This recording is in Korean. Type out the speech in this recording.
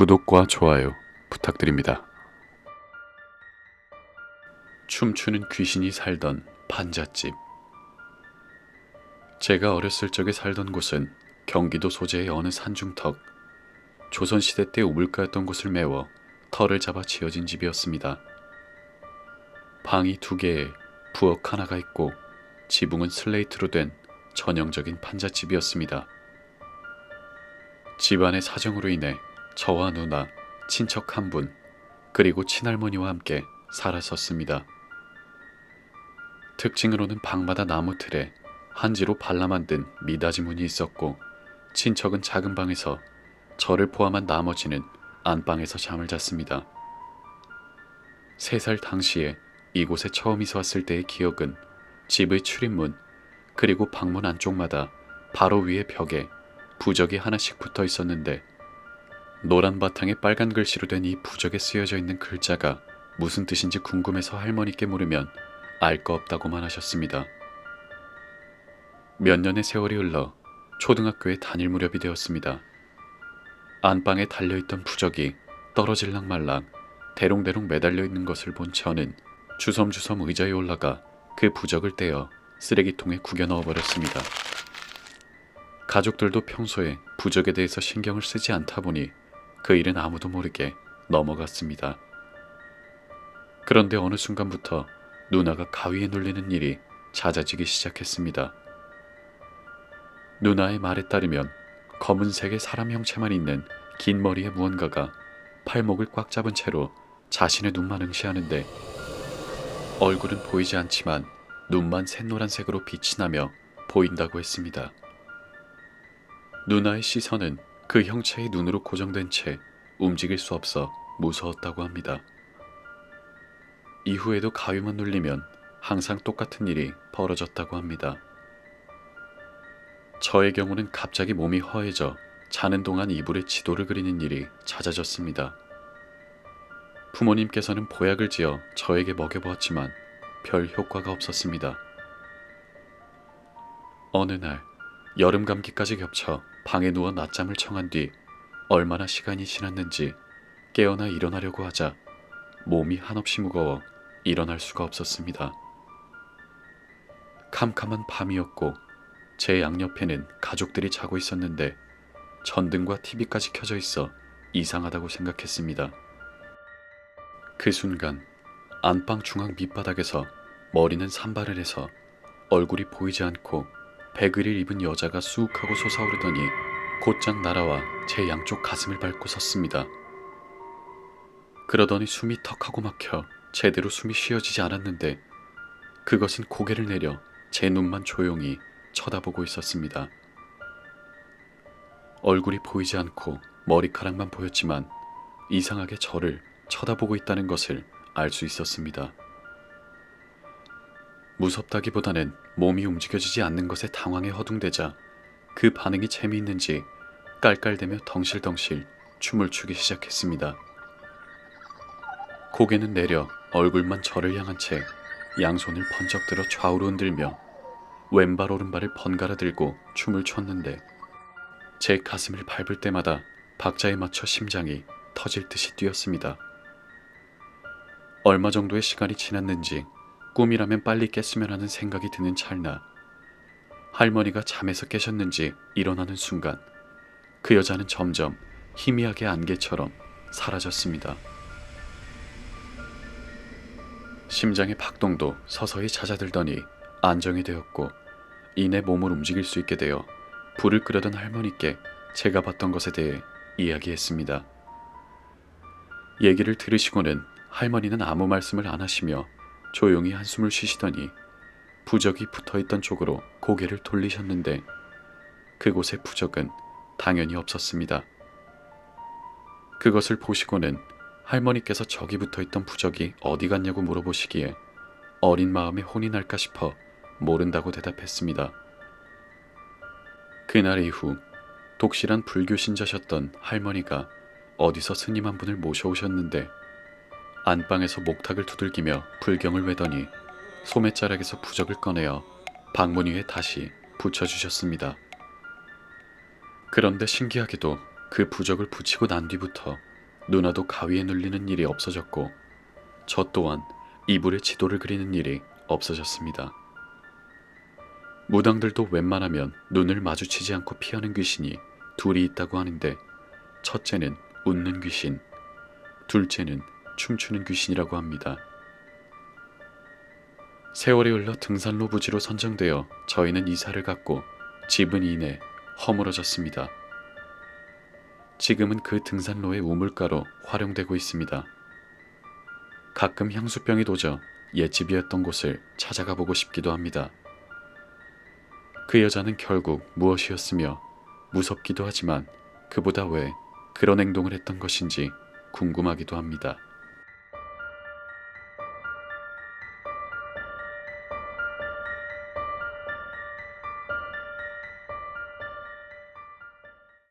구독과 좋아요 부탁드립니다. 춤추는 귀신이 살던 판잣집. 제가 어렸을 적에 살던 곳은 경기도 소재의 어느 산중턱. 조선시대 때 우물가였던 곳을 메워 털을 잡아 지어진 집이었습니다. 방이 두 개에 부엌 하나가 있고 지붕은 슬레이트로 된 전형적인 판잣집이었습니다. 집안의 사정으로 인해 저와 누나, 친척 한 분, 그리고 친할머니와 함께 살았었습니다. 특징으로는 방마다 나무 틀에 한지로 발라 만든 미닫이 문이 있었고 친척은 작은 방에서 저를 포함한 나머지는 안방에서 잠을 잤습니다. 세 살 당시에 이곳에 처음 이사 왔을 때의 기억은 집의 출입문 그리고 방문 안쪽마다 바로 위에 벽에 부적이 하나씩 붙어 있었는데 노란 바탕에 빨간 글씨로 된 이 부적에 쓰여져 있는 글자가 무슨 뜻인지 궁금해서 할머니께 물으면 알 거 없다고만 하셨습니다. 몇 년의 세월이 흘러 초등학교에 다닐 무렵이 되었습니다. 안방에 달려있던 부적이 떨어질랑 말랑 대롱대롱 매달려 있는 것을 본 저는 주섬주섬 의자에 올라가 그 부적을 떼어 쓰레기통에 구겨 넣어버렸습니다. 가족들도 평소에 부적에 대해서 신경을 쓰지 않다 보니 그 일은 아무도 모르게 넘어갔습니다. 그런데 어느 순간부터 누나가 가위에 눌리는 일이 잦아지기 시작했습니다. 누나의 말에 따르면 검은색의 사람 형체만 있는 긴 머리의 무언가가 팔목을 꽉 잡은 채로 자신의 눈만 응시하는데 얼굴은 보이지 않지만 눈만 샛노란색으로 빛이 나며 보인다고 했습니다. 누나의 시선은 그 형체의 눈으로 고정된 채 움직일 수 없어 무서웠다고 합니다. 이후에도 가위만 눌리면 항상 똑같은 일이 벌어졌다고 합니다. 저의 경우는 갑자기 몸이 허해져 자는 동안 이불에 지도를 그리는 일이 잦아졌습니다. 부모님께서는 보약을 지어 저에게 먹여보았지만 별 효과가 없었습니다. 어느 날 여름 감기까지 겹쳐 방에 누워 낮잠을 청한 뒤 얼마나 시간이 지났는지 깨어나 일어나려고 하자 몸이 한없이 무거워 일어날 수가 없었습니다. 캄캄한 밤이었고 제 양옆에는 가족들이 자고 있었는데 전등과 TV까지 켜져 있어 이상하다고 생각했습니다. 그 순간 안방 중앙 밑바닥에서 머리는 산발을 해서 얼굴이 보이지 않고 백의를 입은 여자가 쑥 하고 솟아오르더니 곧장 날아와 제 양쪽 가슴을 밟고 섰습니다. 그러더니 숨이 턱하고 막혀 제대로 숨이 쉬어지지 않았는데 그것은 고개를 내려 제 눈만 조용히 쳐다보고 있었습니다. 얼굴이 보이지 않고 머리카락만 보였지만 이상하게 저를 쳐다보고 있다는 것을 알 수 있었습니다. 무섭다기보다는 몸이 움직여지지 않는 것에 당황해 허둥대자 그 반응이 재미있는지 깔깔대며 덩실덩실 춤을 추기 시작했습니다. 고개는 내려 얼굴만 저를 향한 채 양손을 번쩍 들어 좌우로 흔들며 왼발 오른발을 번갈아 들고 춤을 췄는데 제 가슴을 밟을 때마다 박자에 맞춰 심장이 터질 듯이 뛰었습니다. 얼마 정도의 시간이 지났는지 꿈이라면 빨리 깼으면 하는 생각이 드는 찰나 할머니가 잠에서 깨셨는지 일어나는 순간 그 여자는 점점 희미하게 안개처럼 사라졌습니다. 심장의 박동도 서서히 잦아들더니 안정이 되었고 이내 몸을 움직일 수 있게 되어 불을 끄려던 할머니께 제가 봤던 것에 대해 이야기했습니다. 얘기를 들으시고는 할머니는 아무 말씀을 안 하시며 조용히 한숨을 쉬시더니 부적이 붙어 있던 쪽으로 고개를 돌리셨는데 그곳에 부적은 당연히 없었습니다. 그것을 보시고는 할머니께서 저기 붙어 있던 부적이 어디 갔냐고 물어보시기에 어린 마음에 혼이 날까 싶어 모른다고 대답했습니다. 그날 이후 독실한 불교 신자셨던 할머니가 어디서 스님 한 분을 모셔오셨는데 안방에서 목탁을 두들기며 불경을 외더니 소매자락에서 부적을 꺼내어 방문 위에 다시 붙여주셨습니다. 그런데 신기하게도 그 부적을 붙이고 난 뒤부터 누나도 가위에 눌리는 일이 없어졌고 저 또한 이불에 지도를 그리는 일이 없어졌습니다. 무당들도 웬만하면 눈을 마주치지 않고 피하는 귀신이 둘이 있다고 하는데 첫째는 웃는 귀신, 둘째는 춤추는 귀신이라고 합니다. 세월이 흘러 등산로 부지로 선정되어 저희는 이사를 갔고 집은 이내 허물어졌습니다. 지금은 그 등산로의 우물가로 활용되고 있습니다. 가끔 향수병이 도져 옛집이었던 곳을 찾아가 보고 싶기도 합니다. 그 여자는 결국 무엇이었으며 무섭기도 하지만 그보다 왜 그런 행동을 했던 것인지 궁금하기도 합니다.